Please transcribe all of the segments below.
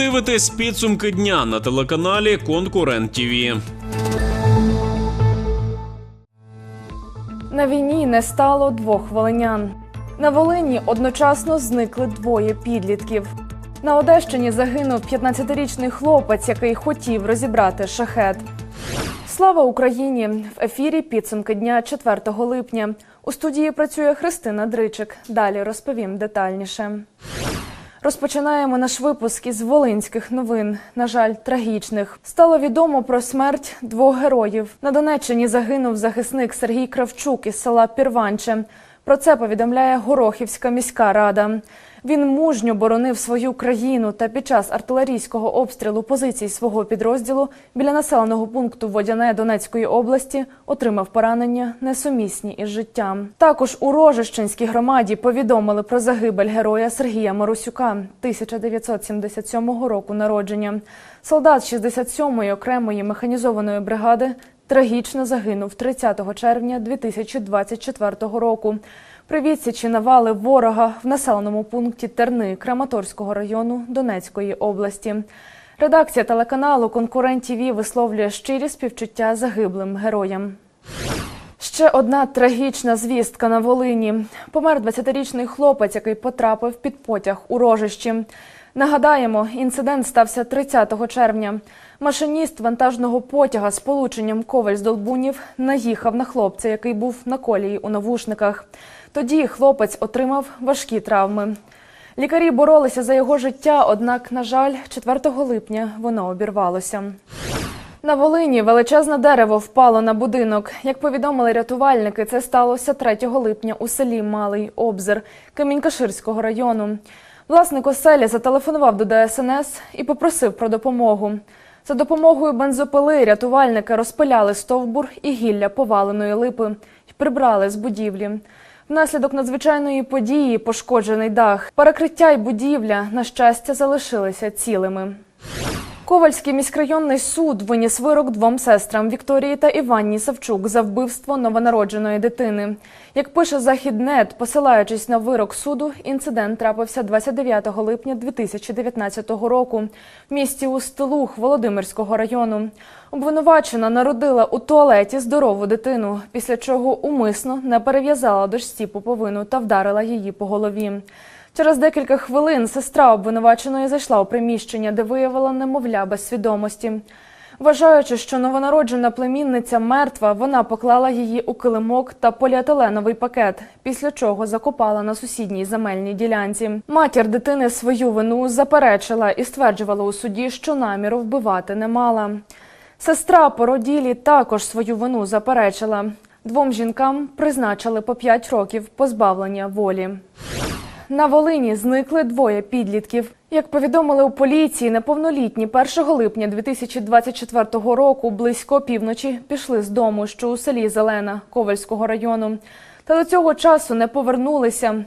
дивитесь підсумки дня на телеканалі Конкурент ТІВІ. На війні не стало двох волинян. На Волині одночасно зникли двоє підлітків. На Одещині загинув 15-річний хлопець, який хотів розібрати шахет. Слава Україні! В ефірі підсумки дня 4 липня. У студії працює Христина Дричик. Далі розповім детальніше. Розпочинаємо наш випуск із волинських новин. На жаль, трагічних. Стало відомо про смерть двох героїв. На Донеччині загинув захисник Сергій Кравчук із села Пірванче. Про це повідомляє Горохівська міська рада. Він мужньо боронив свою країну та під час артилерійського обстрілу позицій свого підрозділу біля населеного пункту Водяне Донецької області отримав поранення несумісні із життям. Також у Рожищенській громаді повідомили про загибель героя Сергія Марусюка 1977 року народження. Солдат 67-ї окремої механізованої бригади трагічно загинув 30 червня 2024 року. При відсічі навали ворога в населеному пункті Терни Краматорського району Донецької області. Редакція телеканалу Конкурент ТІВІ висловлює щирі співчуття загиблим героям. Ще одна трагічна звістка на Волині. Помер 20-річний хлопець, який потрапив під потяг у рожищі. Нагадаємо, інцидент стався 30 червня. Машиніст вантажного потяга з полученням коваль з долбунів наїхав на хлопця, який був на колії у навушниках. Тоді хлопець отримав важкі травми. Лікарі боролися за його життя, однак, на жаль, 4 липня воно обірвалося. На Волині величезне дерево впало на будинок. Як повідомили рятувальники, це сталося 3 липня у селі Малий Обзир Камінькаширського району. Власник оселі зателефонував до ДСНС і попросив про допомогу. За допомогою бензопили рятувальники розпиляли стовбур і гілля поваленої липи і прибрали з будівлі. Внаслідок надзвичайної події пошкоджений дах, перекриття й будівля, на щастя, залишилися цілими. Ковальський міськрайонний суд виніс вирок двом сестрам Вікторії та Іванні Савчук за вбивство новонародженої дитини. Як пише Західнет, посилаючись на вирок суду, інцидент трапився 29 липня 2019 року в місті Устилух Володимирського району. Обвинувачена народила у туалеті здорову дитину, після чого умисно не перев'язала дочці пуповину та вдарила її по голові. Через декілька хвилин сестра обвинуваченої зайшла у приміщення, де виявила немовля без свідомості. Вважаючи, що новонароджена племінниця мертва, вона поклала її у килимок та поліетиленовий пакет, після чого закопала на сусідній земельній ділянці. Матір дитини свою вину заперечила і стверджувала у суді, що наміру вбивати не мала. Сестра породілі також свою вину заперечила. Двом жінкам призначили по 5 років позбавлення волі. На Волині зникли двоє підлітків. Як повідомили у поліції, неповнолітні 1 липня 2024 року близько півночі пішли з дому, що у селі Зелена Ковальського району. Та до цього часу не повернулися.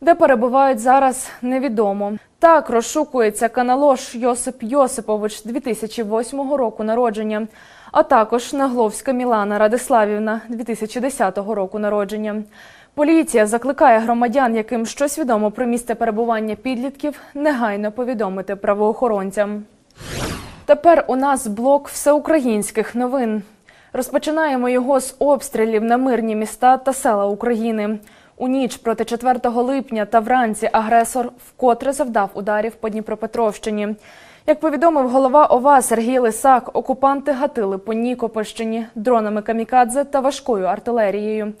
Де перебувають зараз, невідомо. Так розшукується каналош Йосип Йосипович 2008 року народження, а також Нагловська Мілана Радиславівна 2010 року народження. Поліція закликає громадян, яким щось відомо про місце перебування підлітків, негайно повідомити правоохоронцям. Тепер у нас блок всеукраїнських новин. Розпочинаємо його з обстрілів на мирні міста та села України. У ніч проти 4 липня та вранці агресор вкотре завдав ударів по Дніпропетровщині. Як повідомив голова ОВА Сергій Лисак, окупанти гатили по Нікопольщині дронами камікадзе та важкою артилерією.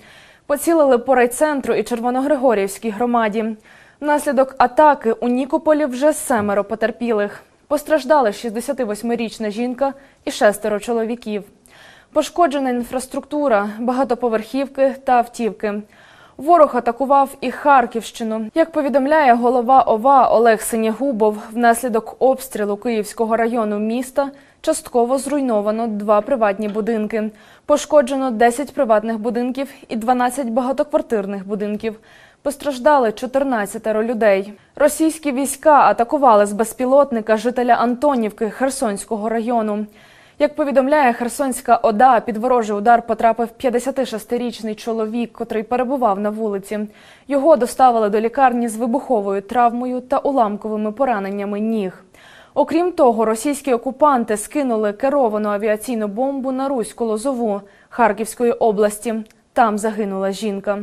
Поцілили по райцентру і Червоногригорівській громаді. Внаслідок атаки у Нікополі вже семеро потерпілих. Постраждали 68-річна жінка і шестеро чоловіків. Пошкоджена інфраструктура, багатоповерхівки та автівки. Ворог атакував і Харківщину. Як повідомляє голова ОВА Олег Синягубов, внаслідок обстрілу Київського району міста частково зруйновано два приватні будинки. Пошкоджено 10 приватних будинків і 12 багатоквартирних будинків. Постраждали 14 людей. Російські війська атакували з безпілотника жителя Антонівки Херсонського району. Як повідомляє Херсонська ОДА, під ворожий удар потрапив 56-річний чоловік, котрий перебував на вулиці. Його доставили до лікарні з вибуховою травмою та уламковими пораненнями ніг. Окрім того, російські окупанти скинули керовану авіаційну бомбу на Руську Лозову Харківської області. Там загинула жінка.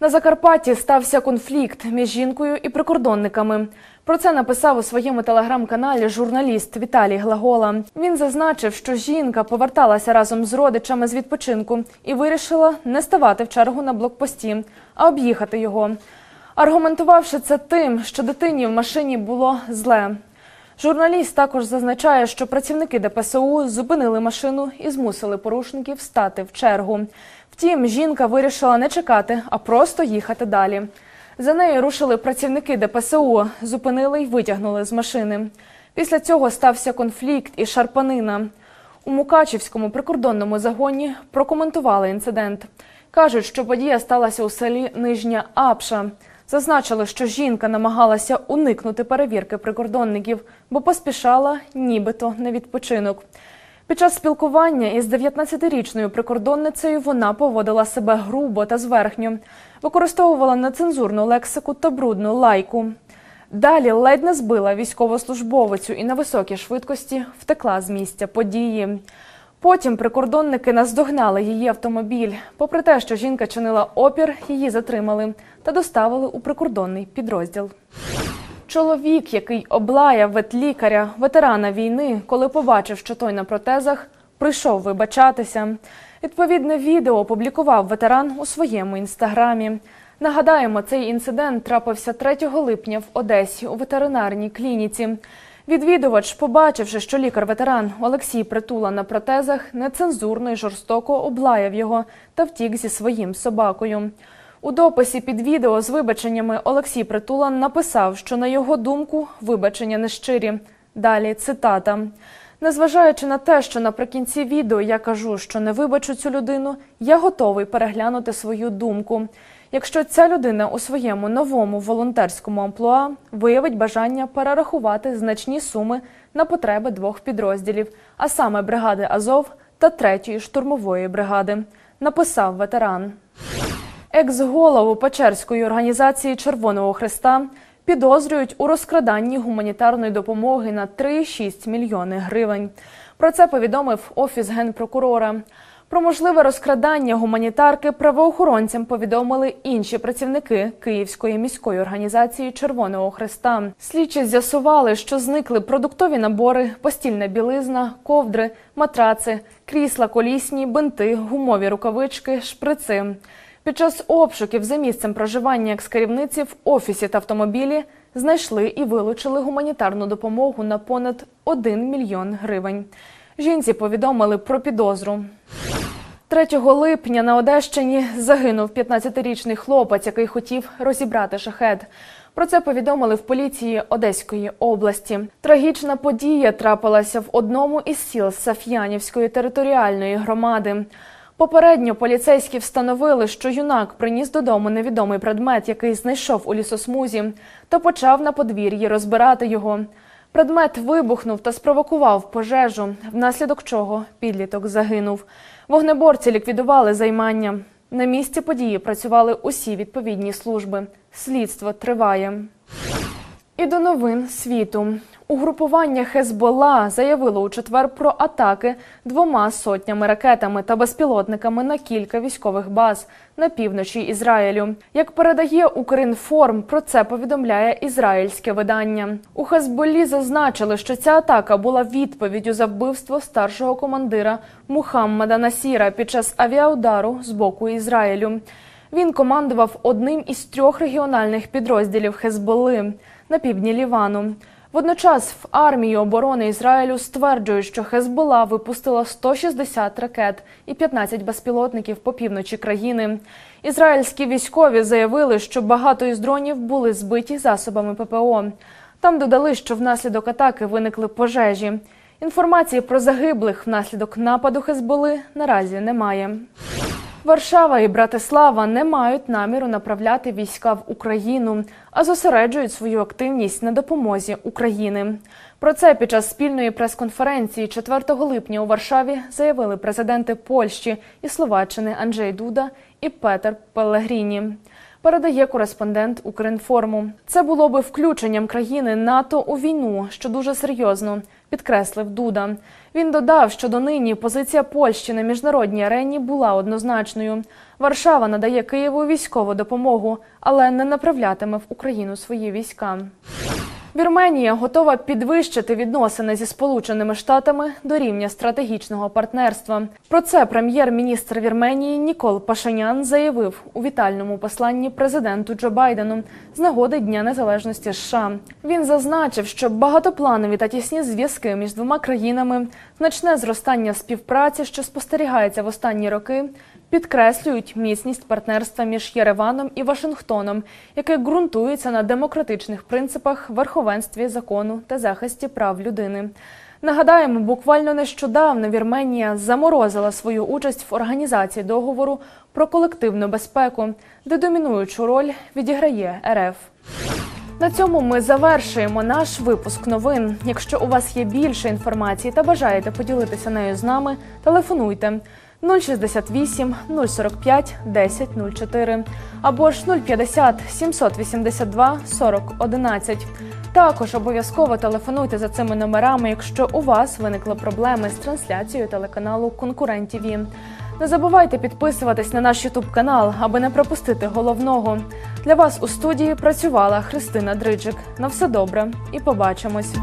На Закарпатті стався конфлікт між жінкою і прикордонниками. Про це написав у своєму телеграм-каналі журналіст Віталій Глагола. Він зазначив, що жінка поверталася разом з родичами з відпочинку і вирішила не ставати в чергу на блокпості, а об'їхати його. Аргументувавши це тим, що дитині в машині було зле. Журналіст також зазначає, що працівники ДПСУ зупинили машину і змусили порушників стати в чергу. Втім, жінка вирішила не чекати, а просто їхати далі. За нею рушили працівники ДПСУ, зупинили й витягнули з машини. Після цього стався конфлікт і шарпанина. У Мукачівському прикордонному загоні прокоментували інцидент. Кажуть, що подія сталася у селі Нижня Апша. Зазначили, що жінка намагалася уникнути перевірки прикордонників, бо поспішала нібито на відпочинок. Під час спілкування із 19-річною прикордонницею вона поводила себе грубо та зверхньо, використовувала нецензурну лексику та брудну лайку. Далі ледь не збила військовослужбовицю і на високій швидкості втекла з місця події. Потім прикордонники наздогнали її автомобіль. Попри те, що жінка чинила опір, її затримали та доставили у прикордонний підрозділ. Чоловік, який облаяв ветлікаря, ветерана війни, коли побачив, що той на протезах, прийшов вибачатися. Відповідне відео опублікував ветеран у своєму інстаграмі. Нагадаємо, цей інцидент трапився 3 липня в Одесі у ветеринарній клініці. Відвідувач, побачивши, що лікар-ветеран Олексій Притула на протезах, нецензурно і жорстоко облаяв його та втік зі своїм собакою. У дописі під відео з вибаченнями Олексій Притула написав, що на його думку вибачення нещирі. Далі цитата. Незважаючи на те, що наприкінці відео я кажу, що не вибачу цю людину, я готовий переглянути свою думку. Якщо ця людина у своєму новому волонтерському амплуа виявить бажання перерахувати значні суми на потреби двох підрозділів, а саме бригади Азов та третьої штурмової бригади, написав ветеран. Екс-голову Печерської організації Червоного Христа підозрюють у розкраданні гуманітарної допомоги на 3,6 мільйони гривень. Про це повідомив офіс генпрокурора. Про можливе розкрадання гуманітарки правоохоронцям повідомили інші працівники Київської міської організації Червоного Христа. Слідчі з'ясували, що зникли продуктові набори, постільна білизна, ковдри, матраци, крісла колісні, бинти, гумові рукавички, шприци. Під час обшуків за місцем проживання екс-керівниці в офісі та автомобілі знайшли і вилучили гуманітарну допомогу на понад 1 мільйон гривень. Жінці повідомили про підозру. 3 липня на Одещині загинув 15-річний хлопець, який хотів розібрати шахет. Про це повідомили в поліції Одеської області. Трагічна подія трапилася в одному із сіл Саф'янівської територіальної громади. Попередньо поліцейські встановили, що юнак приніс додому невідомий предмет, який знайшов у лісосмузі, та почав на подвір'ї розбирати його. Предмет вибухнув та спровокував пожежу, внаслідок чого підліток загинув. Вогнеборці ліквідували займання. На місці події працювали усі відповідні служби. Слідство триває. І до новин світу. Угрупування Хезбола заявило у четвер про атаки двома сотнями ракетами та безпілотниками на кілька військових баз на півночі Ізраїлю. Як передає Укрінформ, про це повідомляє ізраїльське видання. У Хезболі зазначили, що ця атака була відповіддю за вбивство старшого командира Мухаммада Насіра під час авіаудару з боку Ізраїлю. Він командував одним із трьох регіональних підрозділів Хезболи на півдні Лівану. Водночас в армії оборони Ізраїлю стверджують, що Хезбола випустила 160 ракет і 15 безпілотників по півночі країни. Ізраїльські військові заявили, що багато із дронів були збиті засобами ППО. Там додали, що внаслідок атаки виникли пожежі. Інформації про загиблих внаслідок нападу Хезболи наразі немає. Варшава і Братислава не мають наміру направляти війська в Україну, а зосереджують свою активність на допомозі України. Про це під час спільної прес-конференції 4 липня у Варшаві заявили президенти Польщі і Словаччини Анджей Дуда і Петер Пелегріні. Передає кореспондент Укрінформу. Це було би включенням країни НАТО у війну, що дуже серйозно, підкреслив Дуда. Він додав, що донині позиція Польщі на міжнародній арені була однозначною. Варшава надає Києву військову допомогу, але не направлятиме в Україну свої війська. Вірменія готова підвищити відносини зі Сполученими Штатами до рівня стратегічного партнерства. Про це прем'єр-міністр Вірменії Нікол Пашинян заявив у вітальному посланні президенту Джо Байдену з нагоди Дня Незалежності США. Він зазначив, що багатопланові та тісні зв'язки між двома країнами, значне зростання співпраці, що спостерігається в останні роки, підкреслюють міцність партнерства між Єреваном і Вашингтоном, яке ґрунтується на демократичних принципах, верховенстві закону та захисті прав людини. Нагадаємо, буквально нещодавно Вірменія заморозила свою участь в організації договору про колективну безпеку, де домінуючу роль відіграє РФ. На цьому ми завершуємо наш випуск новин. Якщо у вас є більше інформації та бажаєте поділитися нею з нами, телефонуйте 068 045 1004 або ж 050 782 40 11. Також обов'язково телефонуйте за цими номерами, якщо у вас виникли проблеми з трансляцією телеканалу Конкурент ТІВІ. Не забувайте підписуватись на наш Ютуб канал, аби не пропустити головного. Для вас у студії працювала Христина Дриджик. На все добре і побачимось.